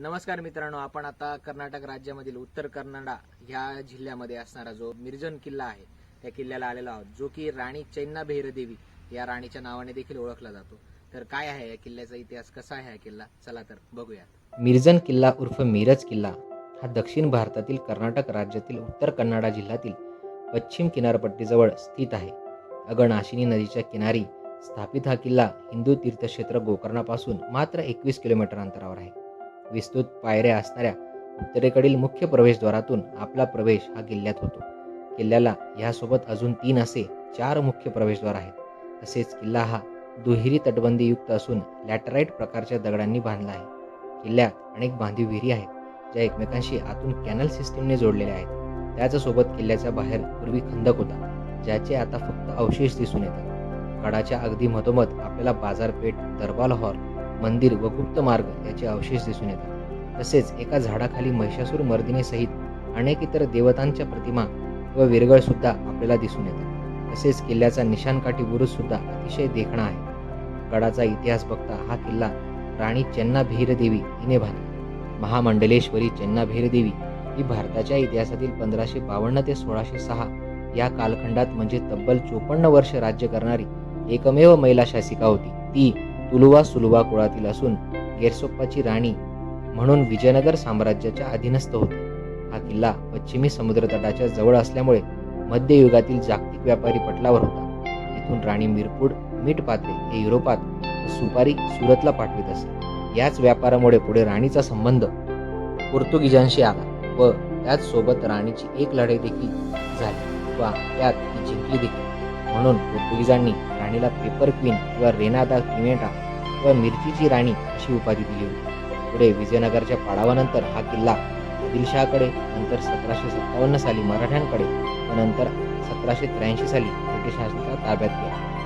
नमस्कार मित्रांनो आपण आता कर्नाटक राज्यामधील उत्तर कन्नडा ह्या जिल्ह्यामध्ये असणारा जो मिर्जन किल्ला आहे त्या किल्ल्याला आलेलो आहोत जो की राणी चैन्ना भैरदेवी या राणीच्या नावाने देखील ओळखला जातो. तर काय आहे या किल्ल्याचा इतिहास कसा आहे हा किल्ला? चला तर बघूयात. मिर्जन किल्ला उर्फ मिरज किल्ला हा दक्षिण भारतातील कर्नाटक राज्यातील उत्तर कन्नडा जिल्ह्यातील पश्चिम किनारपट्टीजवळ स्थित आहे. अगणाशिनी नदीच्या किनारी स्थापित हा किल्ला हिंदू तीर्थक्षेत्र गोकर्णापासून मात्र एकवीस किलोमीटर अंतरावर आहे. विस्तृत पायऱ्या असणाऱ्या उत्तरेकडील मुख्य प्रवेशद्वारातून आपला प्रवेश हा किल्ल्यात होतो. किल्ल्याला ह्यासोबत अजून तीन असे चार मुख्य प्रवेशद्वार आहेत. तसेच किल्ला हा दुहेरी तटबंदीयुक्त असून लॅटराईट प्रकारच्या दगडांनी बांधला आहे. किल्ल्यात अनेक बांधीव विहिरी आहेत ज्या एकमेकांशी आतून कॅनल सिस्टीमने जोडलेल्या आहेत. त्याच्यासोबत किल्ल्याच्या बाहेर पूर्वी खंदक होता ज्याचे आता फक्त अवशेष दिसून येतात. गडाच्या अगदी मधोमध आपल्याला बाजारपेठ दरबार हॉल मंदिर व गुप्त मार्ग याचे अवशेष दिसून येतात. तसेच एका झाडाखाली महिषासूर मर्दिनीसहित अनेक इतर देवतांच्या प्रतिमा व विरगळ सुद्धा आपल्याला दिसून येतात. तसेच किल्ल्याचा निशाणकाठी बुरुज सुद्धा अतिशय देखणा आहे. गडाचा इतिहास बघता हा किल्ला राणी चेन्ना देवी हिने बांधला. महामंडलेश्वरी चेन्ना ही भारताच्या इतिहासातील पंधराशे बावन्न ते सोळाशे सहा या कालखंडात म्हणजे तब्बल चोपन्न वर्ष राज्य करणारी एकमेव महिला शासिका होती. ती तुलुवा सुलुवा कुळातील असून गेरसोप्पाची राणी म्हणून विजयनगर साम्राज्याच्या अधीनस्थ होती. हा किल्ला पश्चिमी समुद्रतटाच्या जवळ असल्यामुळे मध्ययुगातील जागतिक व्यापारी पटलावर होता. येथून राणी मिरपूड मीठ पात्रे हे युरोपात सुपारी सुरतला पाठवित असे. याच व्यापारामुळे पुढे राणीचा संबंध पोर्तुगीजांशी आला व त्याच सोबत राणीची एक लढाई देखील झाली व त्यात ती जिंकली देखील. म्हणून पोर्तुगीजांनी राणीला पेपर क्वीन किंवा रेनादा किमेटा किंवा मिरचीची राणी अशी उपाधी दिली होती. पुढे विजयनगरच्या पाडावानंतर हा किल्ला आदिलशहाकडे नंतर सतराशे सत्तावन्न साली मराठ्यांकडे व नंतर सतराशे त्र्याऐंशी साली ब्रिटिशांच्या ताब्यात गेला.